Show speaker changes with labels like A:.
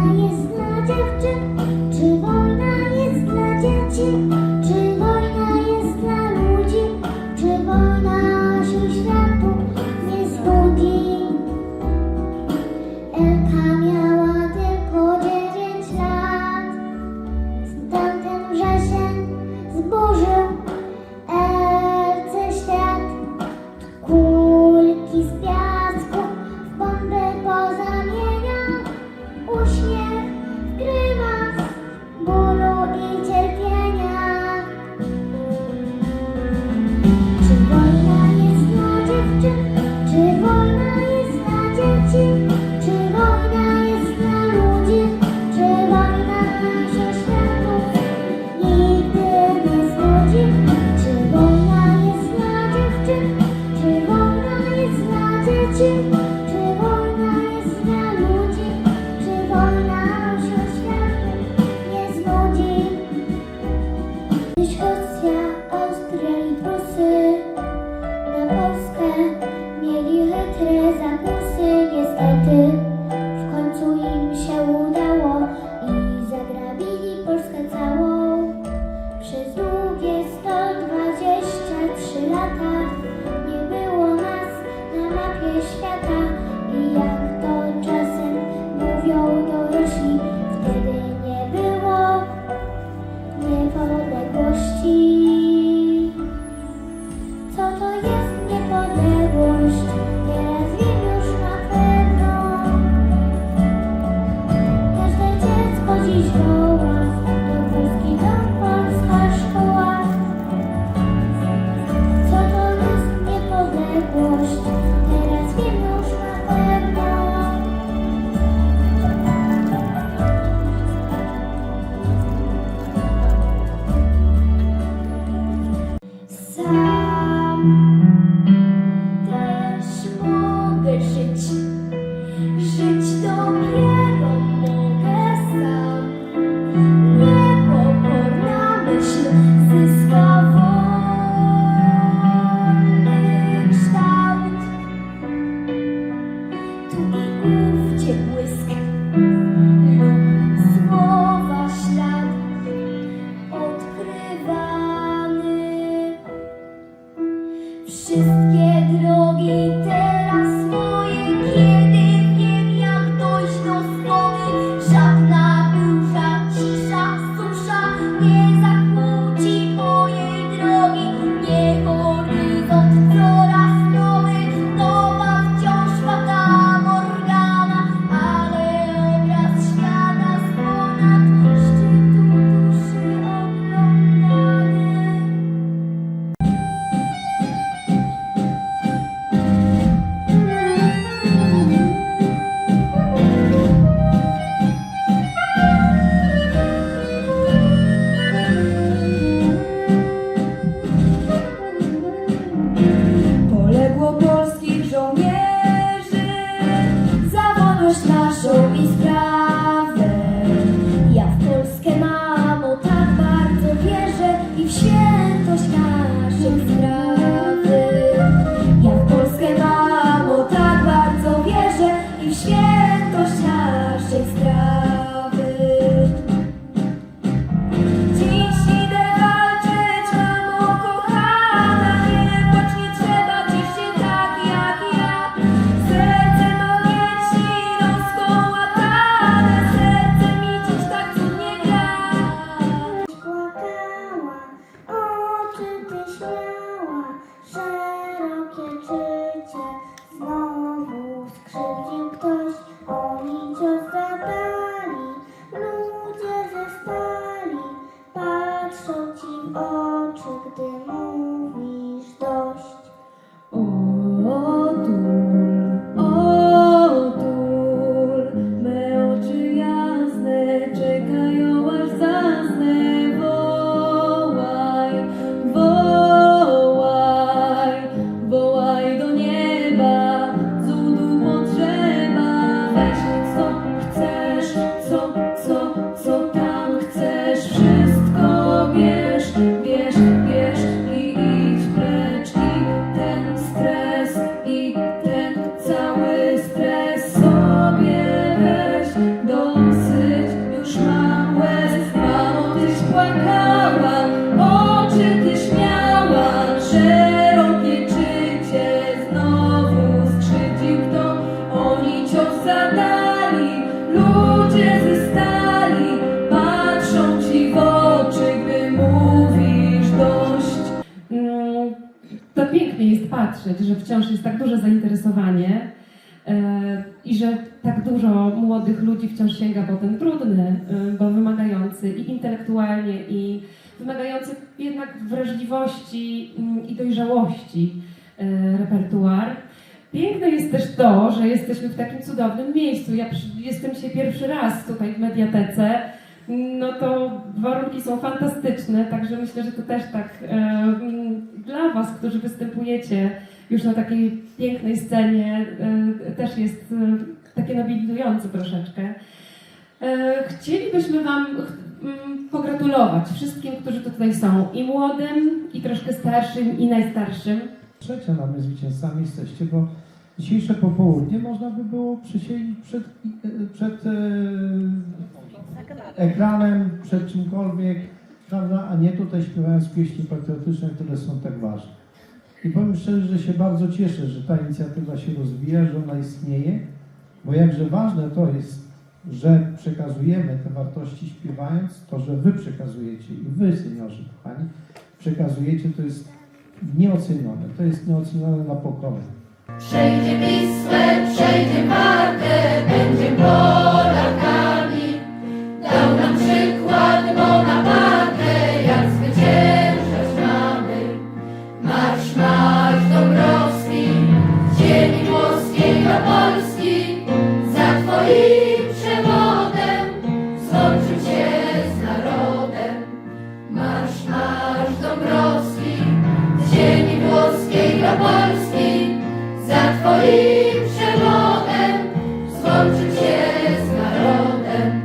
A: знать, Teresa sound. just patrzeć, że wciąż jest tak duże zainteresowanie e, i że tak dużo młodych ludzi wciąż sięga po ten trudny, e, bo wymagający i intelektualnie, i wymagający jednak wrażliwości mm, i dojrzałości e, repertuar. Piękne jest też to, że jesteśmy w takim cudownym miejscu. Ja jestem dzisiaj pierwszy raz tutaj w mediatece. No to warunki są fantastyczne, także myślę, że to też tak mm, dla Was, którzy występujecie już na takiej pięknej scenie, e, też jest e, takie nobilitujące troszeczkę. E, chcielibyśmy Wam mm, pogratulować wszystkim, którzy tutaj są, i młodym, i troszkę starszym, i najstarszym.
B: Trzecia mamy zwycięzcami jesteście, bo dzisiejsze popołudnie można by było przysiedzieć przed, przed ekranem, przed czymkolwiek, prawda, a nie tutaj śpiewając pieśni patriotyczne, które są tak ważne. I powiem szczerze, że się bardzo cieszę, że ta inicjatywa się rozwija, że ona istnieje, bo jakże ważne to jest, że przekazujemy te wartości śpiewając, to, że wy przekazujecie i wy, seniorzy kochani, przekazujecie, to jest nieocenione. To jest nieocenione na pokolenie.
C: Przejdzie Wisłę, przejdzie Wartę, będzie Polaka